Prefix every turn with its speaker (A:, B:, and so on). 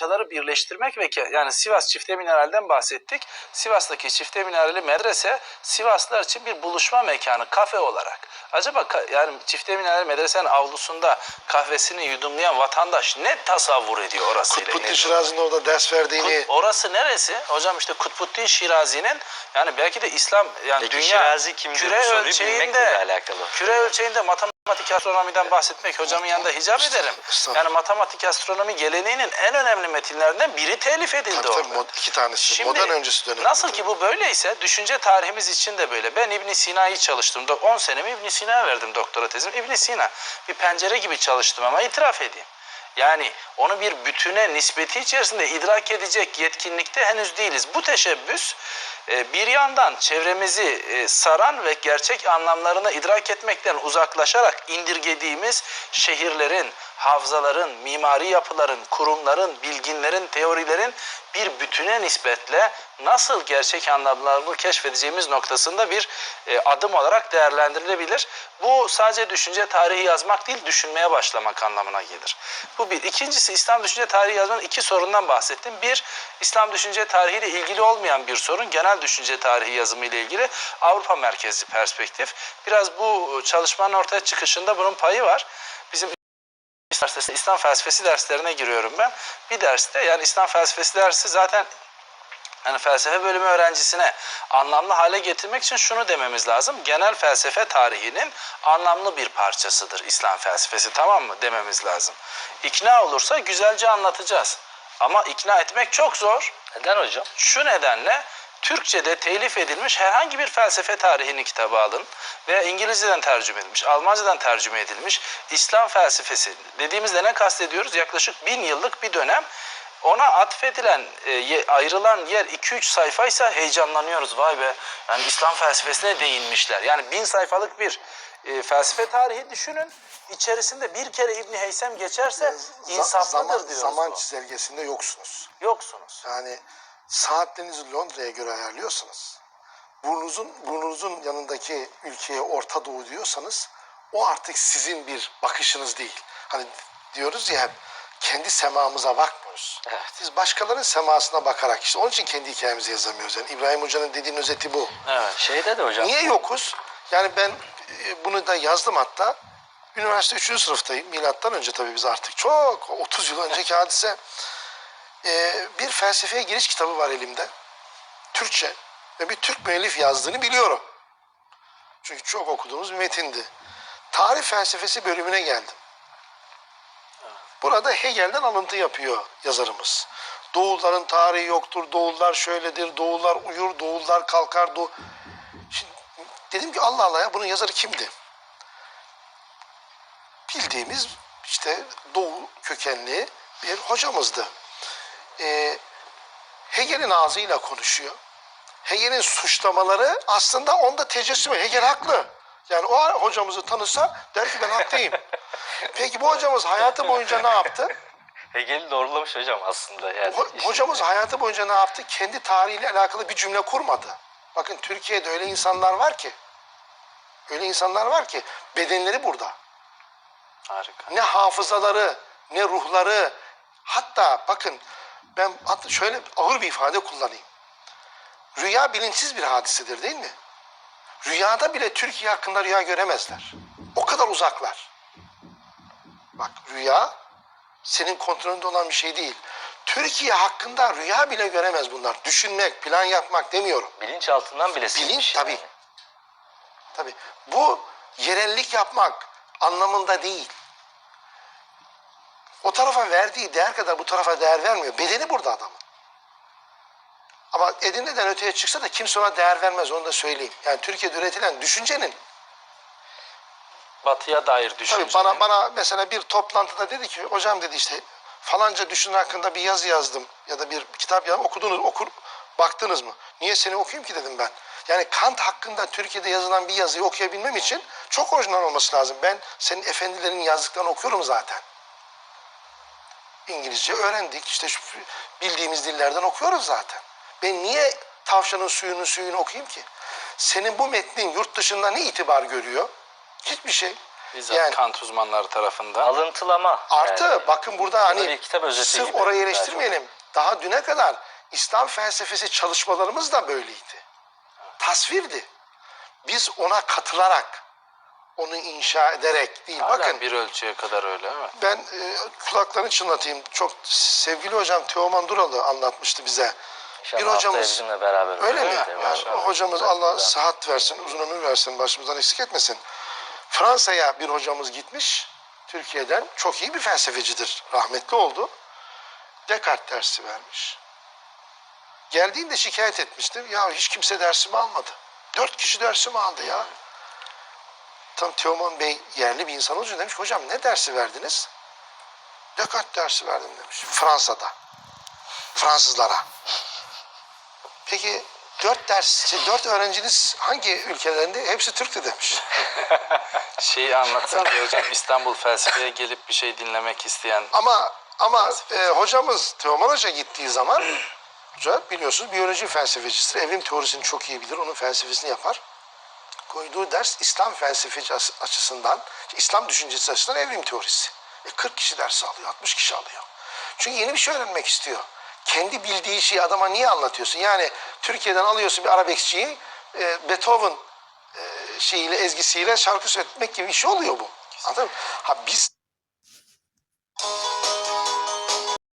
A: parçaları birleştirmek ve ke- yani Sivas çifte mineralden bahsettik. Sivas'taki çifte minerali medrese Sivaslılar için bir buluşma mekanı, kafe olarak. Acaba ka- yani çifte minerali medresenin avlusunda kahvesini yudumlayan vatandaş ne tasavvur ediyor orasıyla?
B: Kutbuddin? Şirazi'nin orada ders verdiğini
A: Kut- orası neresi? Hocam işte Kutbuddin Şirazi'nin yani belki de İslam yani
C: Peki
A: dünya
C: Şirazi kimdir?
A: Küre
C: soruyu bilmekle de alakalı.
A: Küre ölçeğinde matematik astronomiden bahsetmek hocamın yanında hicap ederim. Yani matematik astronomi geleneğinin en önemli metinlerinden biri telif edildi
B: tabii, tabii, iki tanesi.
A: Şimdi
B: modern öncesi dönem.
A: Nasıl ki bu böyleyse düşünce tarihimiz için de böyle. Ben İbn Sina'yı çalıştım. Do- 10 senemi İbn Sina'ya verdim doktora tezim. İbn Sina bir pencere gibi çalıştım ama itiraf edeyim. Yani onu bir bütüne nispeti içerisinde idrak edecek yetkinlikte henüz değiliz. Bu teşebbüs e, bir yandan çevremizi e, saran ve gerçek anlamlarını idrak etmekten uzaklaşarak indirgediğimiz şehirlerin, havzaların, mimari yapıların, kurumların, bilginlerin, teorilerin bir bütüne nispetle nasıl gerçek anlamlarını keşfedeceğimiz noktasında bir e, adım olarak değerlendirilebilir. Bu sadece düşünce tarihi yazmak değil, düşünmeye başlamak anlamına gelir. Bu bir. İkincisi İslam düşünce tarihi yazmanın iki sorundan bahsettim. Bir, İslam düşünce tarihiyle ilgili olmayan bir sorun, genel düşünce tarihi yazımı ile ilgili Avrupa merkezli perspektif. Biraz bu çalışmanın ortaya çıkışında bunun payı var. Bizim Üniversitesi'nde İslam felsefesi derslerine giriyorum ben. Bir derste yani İslam felsefesi dersi zaten yani felsefe bölümü öğrencisine anlamlı hale getirmek için şunu dememiz lazım. Genel felsefe tarihinin anlamlı bir parçasıdır İslam felsefesi tamam mı dememiz lazım. İkna olursa güzelce anlatacağız. Ama ikna etmek çok zor.
C: Neden hocam?
A: Şu nedenle Türkçe'de telif edilmiş herhangi bir felsefe tarihini kitabı alın veya İngilizceden tercüme edilmiş, Almancadan tercüme edilmiş İslam felsefesi dediğimizde ne kastediyoruz? Yaklaşık bin yıllık bir dönem ona atfedilen, e, ayrılan yer 2-3 sayfaysa heyecanlanıyoruz. Vay be yani İslam felsefesine değinmişler. Yani bin sayfalık bir e, felsefe tarihi düşünün. İçerisinde bir kere İbni Heysem geçerse
B: za-
A: insaflıdır
B: zaman,
A: diyoruz.
B: zaman
A: bu.
B: çizelgesinde yoksunuz.
A: Yoksunuz.
B: Yani saatlerinizi Londra'ya göre ayarlıyorsanız, burnunuzun burnunuzun yanındaki ülkeye Orta Doğu diyorsanız, o artık sizin bir bakışınız değil. Hani diyoruz ya hep kendi semamıza bakmıyoruz.
C: Evet.
B: Biz başkalarının semasına bakarak işte onun için kendi hikayemizi yazamıyoruz. Yani İbrahim Hoca'nın dediğinin özeti bu.
A: Evet.
C: Şeyde de hocam.
B: Niye yokuz? Yani ben e, bunu da yazdım hatta. Üniversite 3. sınıftayım. Milattan önce tabii biz artık çok 30 yıl önceki hadise. E, bir felsefeye giriş kitabı var elimde. Türkçe. Ve bir Türk müellif yazdığını biliyorum. Çünkü çok okuduğumuz bir metindi. Tarih felsefesi bölümüne geldim. Burada Hegel'den alıntı yapıyor yazarımız. Doğulların tarihi yoktur, doğullar şöyledir, doğullar uyur, doğullar kalkar. Doğu... Şimdi dedim ki Allah Allah ya bunun yazarı kimdi? Bildiğimiz işte Doğu kökenli bir hocamızdı. Ee, Hegel'in ağzıyla konuşuyor. Hegel'in suçlamaları aslında onda tecessüm. Hegel haklı. Yani o hocamızı tanısa der ki ben haklıyım. Peki bu hocamız hayatı boyunca ne yaptı?
C: Hegel'i doğrulamış hocam aslında. Yani
B: Ho-
C: işin-
B: hocamız hayatı boyunca ne yaptı? Kendi tarihiyle alakalı bir cümle kurmadı. Bakın Türkiye'de öyle insanlar var ki, öyle insanlar var ki bedenleri burada.
A: Harika.
B: Ne hafızaları, ne ruhları. Hatta bakın ben hatta şöyle ağır bir ifade kullanayım. Rüya bilinçsiz bir hadisedir değil mi? Rüyada bile Türkiye hakkında rüya göremezler. O kadar uzaklar. Bak rüya senin kontrolünde olan bir şey değil. Türkiye hakkında rüya bile göremez bunlar. Düşünmek, plan yapmak demiyorum.
C: bilinçaltından bile silmiş.
B: Bilinç
C: yani.
B: tabii. Tabii. Bu yerellik yapmak anlamında değil. O tarafa verdiği değer kadar bu tarafa değer vermiyor. Bedeni burada adamın. Ama Edirne'den öteye çıksa da kimse ona değer vermez onu da söyleyeyim. Yani Türkiye'de üretilen düşüncenin
A: Batıya dair düşünce.
B: Tabii bana bana mesela bir toplantıda dedi ki hocam dedi işte falanca düşün hakkında bir yazı yazdım ya da bir kitap yazdım okudunuz okur baktınız mı? Niye seni okuyayım ki dedim ben. Yani Kant hakkında Türkiye'de yazılan bir yazıyı okuyabilmem için çok orijinal olması lazım. Ben senin efendilerin yazdıklarını okuyorum zaten. İngilizce öğrendik işte şu bildiğimiz dillerden okuyoruz zaten. Ben niye tavşanın suyunu suyunu okuyayım ki? Senin bu metnin yurt dışında ne itibar görüyor? Hiçbir şey.
A: Bizzat
B: Yani
A: Kant uzmanları tarafından.
C: Alıntılama.
B: Artı
C: yani.
B: bakın burada hani
C: bir kitap özeti
B: sırf
C: gibi.
B: orayı eleştirmeyelim. Daha düne kadar İslam felsefesi çalışmalarımız da böyleydi. Tasvirdi. Biz ona katılarak, onu inşa ederek değil.
A: Hala
B: bakın
A: bir ölçüye kadar öyle evet.
B: ben e, kulaklarını çınlatayım. Çok sevgili hocam Teoman Duralı anlatmıştı bize.
C: İnşallah
B: bir hocamız
C: beraber
B: Öyle mi? Yani hocamız Allah sıhhat versin, uzun ömür versin, başımızdan eksik etmesin. Fransa'ya bir hocamız gitmiş. Türkiye'den çok iyi bir felsefecidir. Rahmetli oldu. Descartes dersi vermiş. Geldiğinde şikayet etmiştim. Ya hiç kimse dersimi almadı. Dört kişi dersimi aldı ya. Tam Teoman Bey yerli bir insan olunca demiş hocam ne dersi verdiniz? Descartes dersi verdim demiş. Fransa'da. Fransızlara. Peki dört ders, dört öğrenciniz hangi ülkelerinde? Hepsi Türktü demiş.
A: Şeyi anlatsana bir hocam İstanbul felsefeye gelip bir şey dinlemek isteyen
B: Ama ama e, hocamız Teoman Hoca gittiği zaman hoca biliyorsunuz biyoloji felsefecisidir. Evrim teorisini çok iyi bilir. Onun felsefesini yapar. Koyduğu ders İslam felsefeci açısından, İslam düşüncesi açısından evrim teorisi. E 40 kişi ders alıyor, 60 kişi alıyor. Çünkü yeni bir şey öğrenmek istiyor. Kendi bildiği şeyi adama niye anlatıyorsun? Yani Türkiye'den alıyorsun bir arabeskçiyi, e, Beethoven e, şeyiyle, ezgisiyle şarkı söyletmek gibi bir şey oluyor bu. Anladın mı? Ha biz